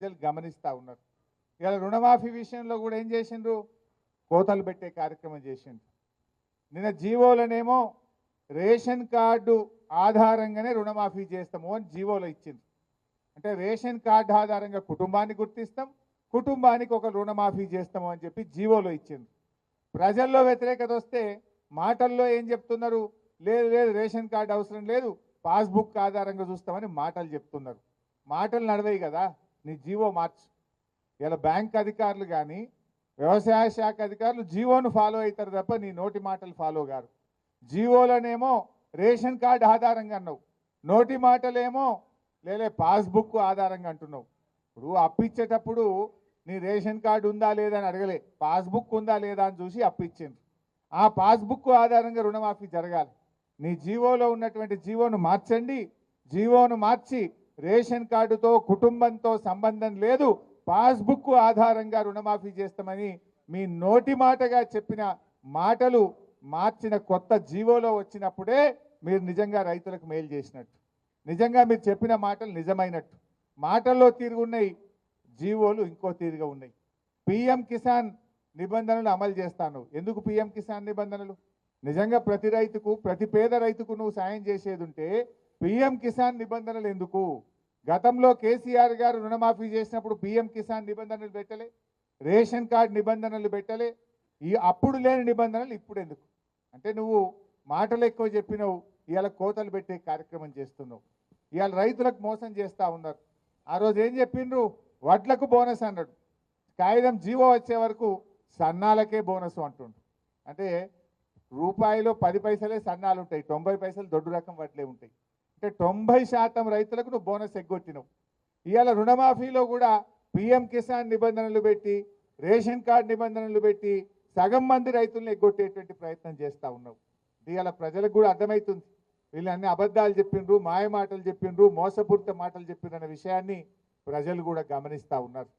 ప్రజలు గమనిస్తూ ఉన్నారు. ఇలా రుణమాఫీ విషయంలో కూడా ఏం చేసిండ్రు? కోతలు పెట్టే కార్యక్రమం చేసిండ్రు. నిన్న జీవోలనేమో రేషన్ కార్డు ఆధారంగానే రుణమాఫీ చేస్తాము అని జీవోలో ఇచ్చింది అంటే రేషన్ కార్డు ఆధారంగా కుటుంబాన్ని గుర్తిస్తాం కుటుంబానికి ఒక రుణమాఫీ చేస్తాము అని చెప్పి జీవోలో ఇచ్చింది ప్రజల్లో వ్యతిరేకత వస్తే మాటల్లో ఏం చెప్తున్నారు? లేదు లేదు రేషన్ కార్డు అవసరం లేదు పాస్బుక్ ఆధారంగా చూస్తామని మాటలు చెప్తున్నారు. మాటలు నడవాయి కదా. నీ జీవో మార్చు. ఇలా బ్యాంక్ అధికారులు కానీ వ్యవసాయ శాఖ అధికారులు జీవోను ఫాలో అవుతారు తప్ప నీ నోటి మాటలు ఫాలో కారు. జీవోలనేమో రేషన్ కార్డు ఆధారంగా అన్నావు. నోటి మాటలేమో లేలే పాస్బుక్ ఆధారంగా అంటున్నావు. ఇప్పుడు అప్పిచ్చేటప్పుడు నీ రేషన్ కార్డు ఉందా లేదా అని అడగలే. పాస్బుక్ ఉందా లేదా అని చూసి అప్పిచ్చింది ఆ పాస్బుక్ ఆధారంగా రుణమాఫీ జరగాలి. నీ జీవోలో ఉన్నటువంటి జీవోను మార్చండి. జీవోను మార్చి రేషన్ కార్డుతో కుటుంబంతో సంబంధం లేదు. పాస్బుక్ ఆధారంగా రుణమాఫీ చేస్తామని మీ నోటి మాటగా చెప్పిన మాటలు మార్చిన కొత్త జీవోలో వచ్చినప్పుడే మీరు నిజంగా రైతులకు మేలు చేసినట్టు. నిజంగా మీరు చెప్పిన మాటలు నిజమైనట్టు. మాటల్లో తిరుగున్నాయి జీవోలు ఇంకో తీరుగా ఉన్నాయి. పిఎం కిసాన్ నిబంధనలు అమలు చేస్తాను. ఎందుకు పిఎం కిసాన్ నిబంధనలు? నిజంగా ప్రతి రైతుకు ప్రతి పేద రైతుకు నువ్వు సాయం చేసేది ఉంటే పిఎం కిసాన్ నిబంధనలు ఎందుకు? గతంలో కేసీఆర్ గారు రుణమాఫీ చేసినప్పుడు పిఎం కిసాన్ నిబంధనలు పెట్టలే రేషన్ కార్డు నిబంధనలు పెట్టలే. ఈ అప్పుడు లేని నిబంధనలు ఇప్పుడు ఎందుకు అంటే నువ్వు మాటలు ఎక్కువ చెప్పినవు ఇవాళ కోతలు పెట్టే కార్యక్రమం చేస్తున్నావు. ఇవాళ రైతులకు మోసం చేస్తూ ఉన్నారు. ఆ రోజు ఏం చెప్పిండ్రు? వడ్లకు బోనస్ అన్నాడు. కాగితం జీవో వచ్చే వరకు సన్నాలకే బోనస్ అంటుండు అంటే రూపాయిలో పది పైసలే సన్నాలు ఉంటాయి తొంభై పైసలు దొడ్డు రకం వడ్లే ఉంటాయి. అంటే తొంభై శాతం రైతులకు నువ్వు బోనస్ ఎగ్గొట్టినవు. ఇవాళ రుణమాఫీలో కూడా పిఎం కిసాన్ నిబంధనలు పెట్టి రేషన్ కార్డు నిబంధనలు పెట్టి సగం మంది రైతులను ఎగ్గొట్టేటువంటి ప్రయత్నం చేస్తూ ఉన్నావు. ఇవాళ ప్రజలకు కూడా అర్థమవుతుంది వీళ్ళు అన్ని అబద్ధాలు చెప్పిండ్రు మాయ మాటలు చెప్పిండ్రు మోసపూరిత మాటలు చెప్పిండ్రు అనే విషయాన్ని ప్రజలు కూడా గమనిస్తూ ఉన్నారు.